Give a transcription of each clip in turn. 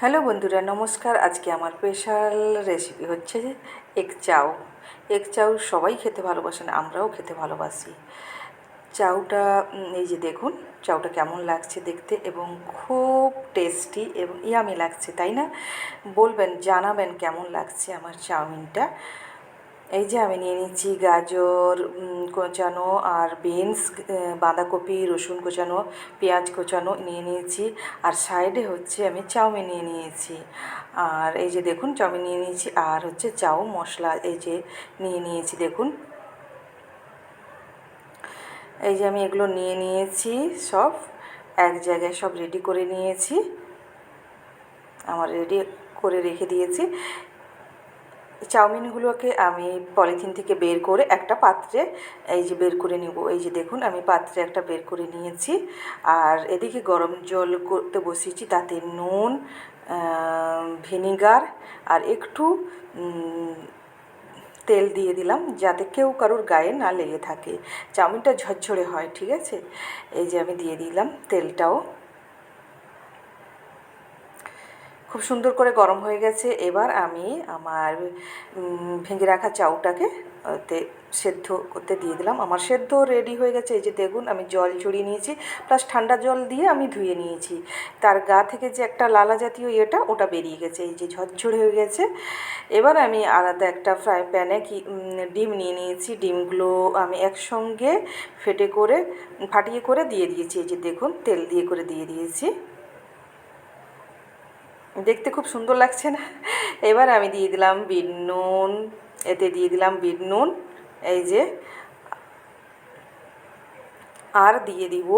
Hello বন্ধুরা, নমস্কার। আজকে আমার স্পেশাল রেসিপি হচ্ছে এক চাউ এক চাউ সবাই খেতে ভালোবাসেন, আমরাও খেতে ভালোবাসি। চাউটা এই যে দেখুন চাউটা কেমন লাগছে দেখতে এবং খুব টেস্টি এবং ইয়ামি লাগছে, তাই না? বলবেন, জানাবেন কেমন লাগছে আমার চাউমিনটা। এই যে আমি নিয়ে নিচ্ছি গাজর কোচানো আর বিনস বাঁধাকপি, রসুন কোচানো, পেঁয়াজ কোচানো নিয়ে নিয়েছি। আর সাইডে হচ্ছে আমি চাউমিন নিয়ে নিয়েছি। আর এই যে দেখুন, চাউমিন নিয়ে নিয়েছি। আর হচ্ছে চাউ মশলা এই যে নিয়ে নিয়েছি, দেখুন। এই যে আমি এগুলো নিয়ে নিয়েছি, সব এক জায়গায় সব রেডি করে নিয়েছি। আমার রেডি করে রেখে দিয়েছি। চাউমিনগুলোকে আমি পলিথিন থেকে বের করে একটা পাত্রে এই যে বের করে নিব। এই যে দেখুন, আমি পাত্রে একটা বের করে নিয়েছি। আর এদিকে গরম জল করতে বসিয়েছি, তাতে নুন ভিনিগার আর একটু তেল দিয়ে দিলাম যাতে কেউ কারোর গায়ে না লেগে থাকে। চাউমিনটা ঝরঝরে হয়, ঠিক আছে? এই যে আমি দিয়ে দিলাম তেলটাও। খুব সুন্দর করে গরম হয়ে গেছে। এবার আমি আমার ভেঙে রাখা চাউটাকে সেদ্ধ করতে দিয়ে দিলাম। আমার সেদ্ধ রেডি হয়ে গেছে। এই যে দেখুন, আমি জল ছড়িয়ে নিয়েছি প্লাস ঠান্ডা জল দিয়ে আমি ধুয়ে নিয়েছি। তার গা থেকে যে একটা লালা জাতীয় ইয়েটা, ওটা বেরিয়ে গেছে। এই যে ঝরঝরে হয়ে গেছে। এবার আমি আলাদা একটা ফ্রাই প্যানে কি ডিম নিয়ে নিয়েছি। ডিমগুলো আমি একসঙ্গে ফেটে করে, ফাটিয়ে করে দিয়ে দিয়েছি। এই যে দেখুন, তেল দিয়ে করে দিয়ে দিয়েছি। দেখতে খুব সুন্দর লাগছে না? এবার আমি দিয়ে দিলাম বিট নুন, এতে দিয়ে দিলাম বিট নুন, এই যে, আর দিয়ে দিব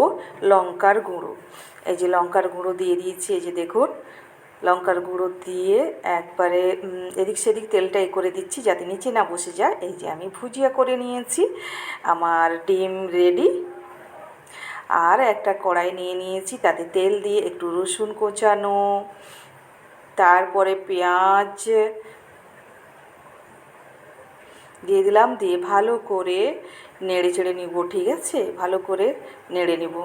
লঙ্কার গুঁড়ো। এই যে লঙ্কার গুঁড়ো দিয়ে দিয়েছি, এই যে দেখুন, লঙ্কার গুঁড়ো দিয়ে একবারে এদিক সেদিক তেলটা এ করে দিচ্ছি যাতে নিচে না বসে যায়। এই যে আমি ভুজিয়া করে নিয়েছি, আমার ডিম রেডি। আর একটা কড়াই নিয়ে নিয়েছি, তাতে তেল দিয়ে একটু রসুন কোচানো তারপরে পেঁয়াজ দিয়ে দিলাম, দিয়ে ভালো করে নেড়ে চেড়ে নিব, ঠিক আছে? ভালো করে নেড়ে নিব।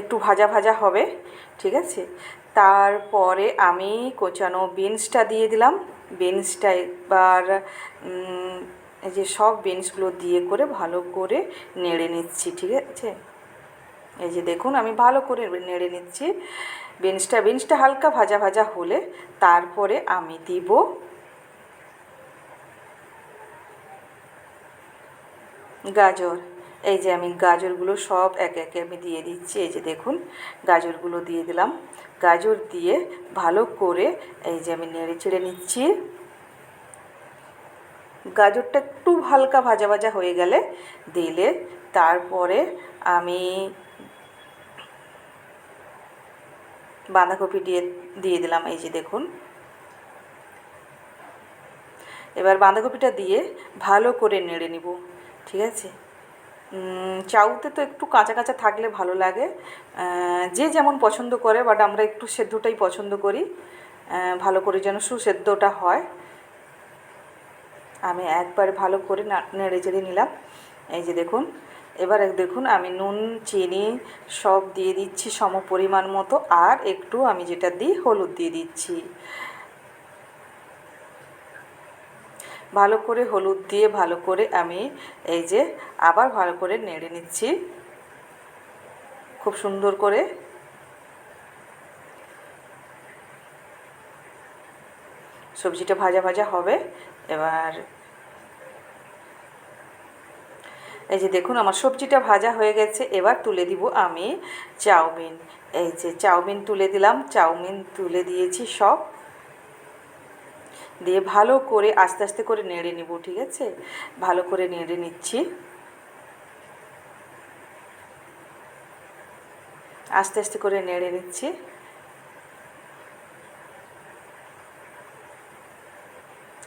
একটু ভাজা ভাজা হবে, ঠিক আছে? তারপরে আমি কোচানো বিনসটা দিয়ে দিলাম। বিনসটা এবার এই যে সব বিনসগুলো দিয়ে করে ভালো করে নেড়ে নিচ্ছি, ঠিক আছে? এই যে দেখুন, আমি ভালো করে নেড়ে নিচ্ছি। বিনসটা বিনসটা হালকা ভাজা ভাজা হলে তারপরে আমি দিব গাজর। এই যে আমি গাজরগুলো সব একে একে আমি দিয়ে দিচ্ছি, এই যে দেখুন, গাজরগুলো দিয়ে দিলাম। গাজর দিয়ে ভালো করে এই যে আমি নেড়ে চেড়ে নিচ্ছি। গাজরটা একটু হালকা ভাজা ভাজা হয়ে গেলে দিলে তারপরে আমি বাঁধাকপি দিয়ে দিয়ে দিলাম, এই যে দেখুন। এবার বাঁধাকপিটা দিয়ে ভালো করে নেড়ে নিব, ঠিক আছে? চাউতে তো একটু কাঁচা কাঁচা থাকলে ভালো লাগে। যে যেমন পছন্দ করে বাট আমরা একটু সেদ্ধটাই পছন্দ করি। ভালো করে যেন সুসেদ্ধটা হয়। আমি একবার ভালো করে নেড়ে চেড়ে নিলাম। এই যে দেখুন, এবার দেখুন, আমি নুন, চিনি সব দিয়ে দিচ্ছি সম পরিমাণ মতো, আর একটু আমি যেটা দিই হলুদ দিয়ে দিচ্ছি। ভালো করে হলুদ দিয়ে ভালো করে আমি এই যে আবার ভালো করে নেড়ে নিচ্ছি। খুব সুন্দর করে। সবজিটা ভাজা ভাজা হবে। এবার এই যে দেখুন, আমার সবজিটা ভাজা হয়ে গেছে। এবার তুলে দিব আমি চাউমিন। এই যে চাউমিন তুলে দিলাম। চাউমিন তুলে দিয়েছি সব। দিয়ে ভালো করে আস্তে আস্তে করে নেড়ে নিব, ঠিক আছে? ভালো করে নেড়ে নিচ্ছি। আস্তে আস্তে করে নেড়ে নিচ্ছি।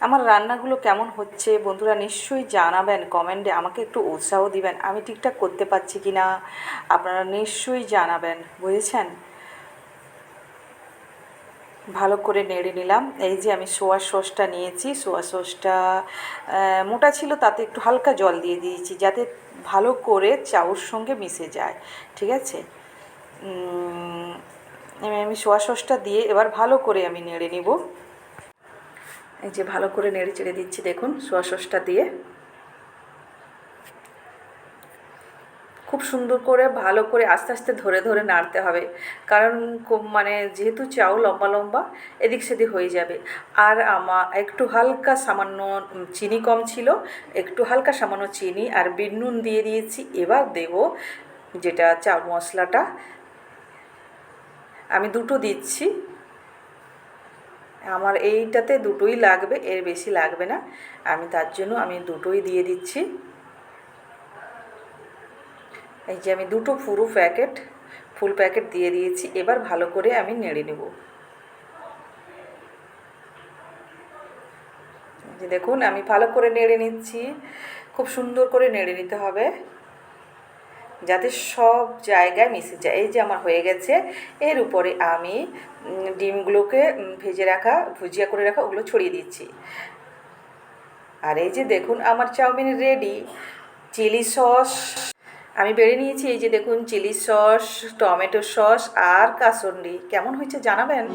আমার রান্নাগুলো কেমন হচ্ছে বন্ধুরা নিশ্চয়ই জানাবেন কমেন্টে, আমাকে একটু উৎসাহ দিবেন। আমি ঠিকঠাক করতে পারছি কি না আপনারা নিশ্চয়ই জানাবেন, বুঝেছেন? ভালো করে নেড়ে নিলাম। এই যে আমি সোয়া সসটা নিয়েছি, সোয়া সসটা মোটা ছিল তাতে একটু হালকা জল দিয়ে দিয়েছি যাতে ভালো করে চাউর সঙ্গে মিশে যায়, ঠিক আছে? আমি সোয়া সসটা দিয়ে এবার ভালো করে আমি নেড়ে নিব। এই যে ভালো করে নেড়ে চেড়ে দিচ্ছি, দেখুন, সোয়া সসটা দিয়ে। খুব সুন্দর করে, ভালো করে আস্তে আস্তে ধরে ধরে নাড়তে হবে। কারণ মানে যেহেতু চাউ লম্বা লম্বা, এদিক সেদিক হয়ে যাবে। আর আমার একটু হালকা সামান্য চিনি কম ছিল, একটু হালকা সামান্য চিনি আর বিট নুন দিয়ে দিয়েছি। এবার দেব যেটা চাউ মশলাটা। আমি দুটো দিচ্ছি। আমার এইটাতে দুটোই লাগবে, এর বেশি লাগবে না। আমি তার জন্য আমি দুটোই দিয়ে দিচ্ছি। এই যে আমি দুটো পুরো প্যাকেট, ফুল প্যাকেট দিয়ে দিয়েছি, এবার ভালো করে আমি নেড়ে নেব। যে দেখুন, আমি ভালো করে নেড়ে নিচ্ছি, খুব সুন্দর করে নেড়ে নিতে হবে, যাতে সব জায়গায় মিশে যায়। এই যে আমার হয়ে গেছে, এর উপরে আমি ডিমগুলোকে ভেজে রাখা, ভুজিয়া করে রাখা, ওগুলো ছড়িয়ে দিচ্ছি। আর এই যে দেখুন, আমার চাউমিন রেডি চিলি সস আমি বেড়ে নিয়েছি এই যে দেখুন, চিলি সস, টমেটো সস আর কাসন্ডি কেমন হয়েছে জানাবেন?